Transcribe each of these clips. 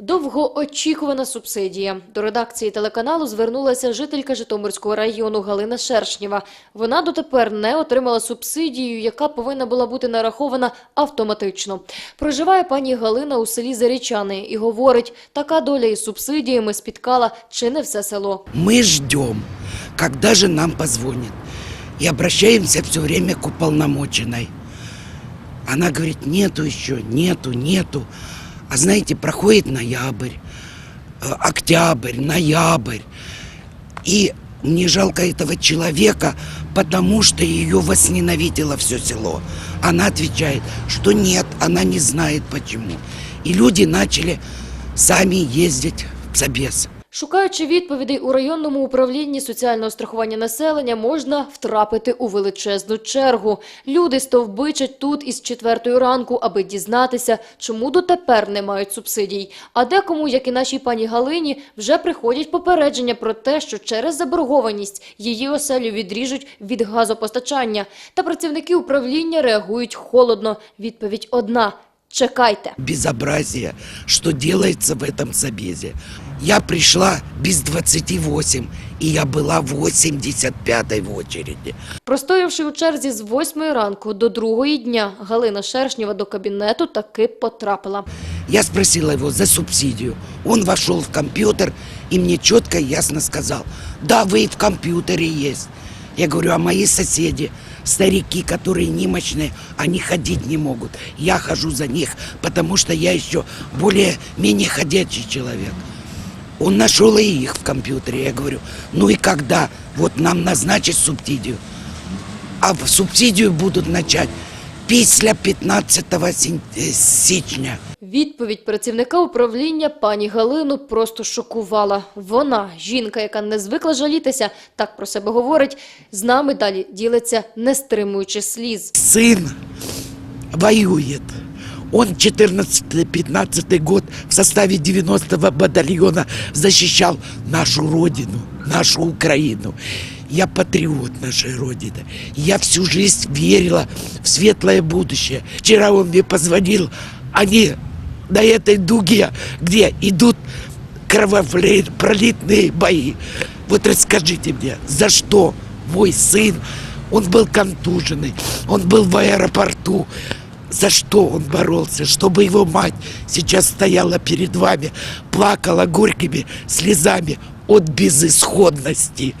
Довгоочікувана субсидія. До редакції телеканалу звернулася жителька Житомирського району Галина Шершнєва. Вона дотепер не отримала субсидію, яка повинна була бути нарахована автоматично. Проживає пані Галина у селі Зарічани і говорить, така доля із субсидіями спіткала чи не все село. Мы ждем, когда же нам позвонит. И обращаемся все время к уполномоченной. Она говорит, нету еще, нету, нету. А знаете, проходит ноябрь, э, октябрь, ноябрь. И мне жалко этого человека, потому что ее возненавидело все село. Она отвечает, что нет, она не знает почему. И люди начали сами ездить в Собес. Шукаючи відповідей у районному управлінні соціального страхування населення, можна втрапити у величезну чергу. Люди стовбичать тут із четвертої ранку, аби дізнатися, чому дотепер не мають субсидій. А декому, як і нашій пані Галині, вже приходять попередження про те, що через заборгованість її оселю відріжуть від газопостачання. Та працівники управління реагують холодно. Відповідь одна – чекайте. безобразие, что делается в этом собезе. Я пришла без 28, и я была 85 в очереди. Простоявши у черзі з 8 ранку до другої дня, Галина Шершнєва до кабінету таки потрапила. Я спросила его за субсидию. Он вошел в компьютер и мне четко и ясно сказал, да, вы и в компьютере есть. Я говорю, а мои соседи, старики, которые немощные, они ходить не могут. Я хожу за них, потому что я еще более-менее ходячий человек. Он нашел и их в компьютере. Я говорю, ну и когда вот нам назначить субсидию? А субсидию будут начать після 15 е, січня. Відповідь працівника управління пані Галину просто шокувала. Вона, жінка, яка не звикла жалітися, так про себе говорить, з нами далі ділиться, не стримуючи сліз. Сын воюет. Он 14-15 год в составе 90-го батальона защищал нашу родину, нашу Украину. Я патриот нашей Родины. Я всю жизнь верила в светлое будущее. Вчера он мне позвонил. Они на этой дуге, где идут кровопролитные бои. Вот расскажите мне, за что мой сын, он был контуженный, он был в аэропорту, за что он боролся, чтобы его мать сейчас стояла перед вами, плакала горькими слезами от безысходности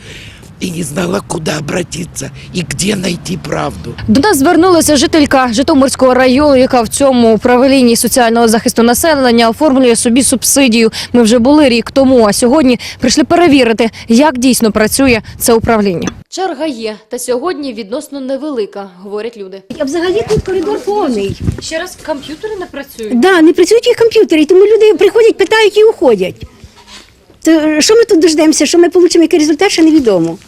и не знала, куда обратиться и где найти правду. До нас звернулася жителька Житомирського району, яка в цьому управлінні соціального захисту населення оформлює собі субсидію. Ми вже були рік тому, а сьогодні прийшли перевірити, як дійсно працює це управління. Черга є, та сьогодні відносно невелика, говорять люди. А взагалі тут коридор повний. Ще раз комп'ютери не працюють. Да, не працюють їх комп'ютери, тому люди приходять, питають і уходять. То що ми тут дождемося, що ми отримаємо який результат, ще невідомо.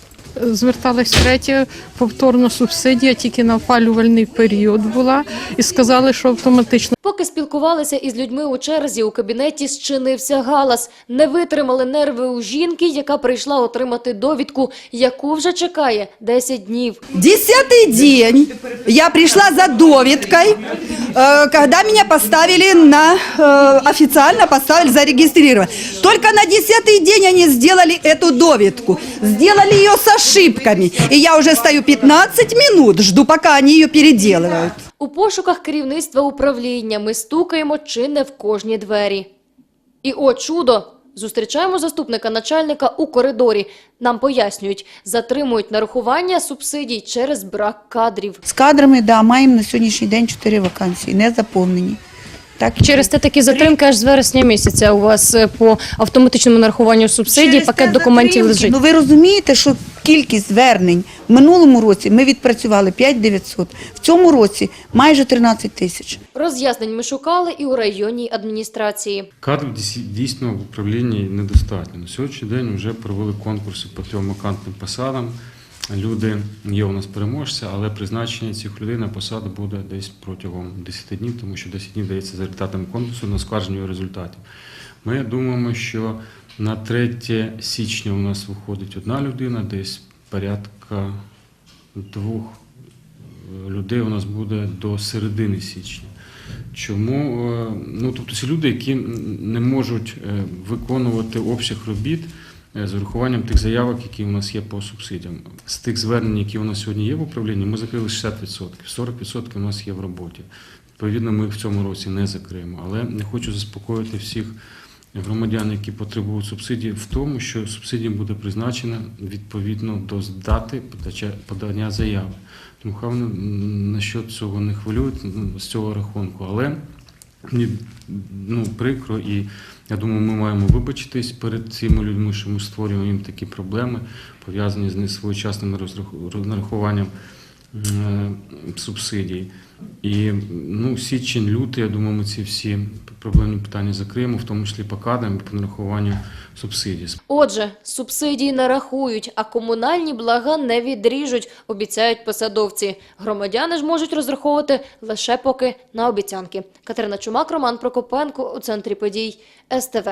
Зверталась третя повторно субсидія, тільки на опалювальний період була, і сказали, що автоматично. Поки спілкувалися із людьми у черзі, у кабінеті зчинився галас. Не витримали нерви у жінки, яка прийшла отримати довідку, яку вже чекає 10 днів. Десятый день я пришла за довідкой, э, когда меня поставили на, э, официально поставили зарегистрировать. Только на десятый день они сделали эту довідку, сделали ее с ошибками. И я уже стою 15 минут, жду, пока они ее переделывают. У пошуках керівництва управління ми стукаємо чи не в кожні двері. І о чудо! Зустрічаємо заступника начальника у коридорі. Нам пояснюють, затримують нарахування субсидій через брак кадрів. З кадрами, да, маємо на сьогоднішній день чотири вакансії, не заповнені. Так, Через те такі затримки аж з вересня місяця у вас е, по автоматичному нарахуванню субсидій Через пакет те документів затримки. лежить. Ну ви розумієте, що кількість звернень в минулому році ми відпрацювали 5 900, в цьому році майже 13 тисяч. Роз'яснень ми шукали і у районній адміністрації. Кадрів дійс- дійсно в управлінні недостатньо. На сьогоднішній день вже провели конкурси по трьом вакантним посадам. Люди є у нас переможця, але призначення цих людей на посаду буде десь протягом 10 днів, тому що 10 днів дається за результатами конкурсу на оскарження результатів. Ми думаємо, що на 3 січня у нас виходить одна людина, десь порядка двох е, людей у нас буде до середини січня. Чому? Е, Ну, тобто це люди, які не можуть е, виконувати обсяг робіт з урахуванням тих заявок, які у нас є по субсидіям. З тих звернень, які у нас сьогодні є в управлінні, ми закрили 60%. 40% у нас є в роботі. Відповідно, ми в цьому році не закриємо. Але не хочу заспокоїти всіх громадян, які потребують субсидії, в тому, що субсидія буде призначена відповідно до дати подання заяви. Тому хай вони м, насчет цього не хвилюють з цього рахунку. Але мені ну, прикро, і я думаю, ми маємо вибачитись перед цими людьми, що ми створюємо їм такі проблеми, пов'язані з несвоєчасним нарахуванням е, субсидій. І ну, січень, лютий, я думаю, ми ці всі проблемні питання закриємо, в тому числі по кадрам і по нарахуванню субсидій. Отже, субсидії не рахують, а комунальні блага не відріжуть, обіцяють посадовці. Громадяни ж можуть розраховувати лише поки на обіцянки. Катерина Чумак, Роман Прокопенко у центрі подій СТВ.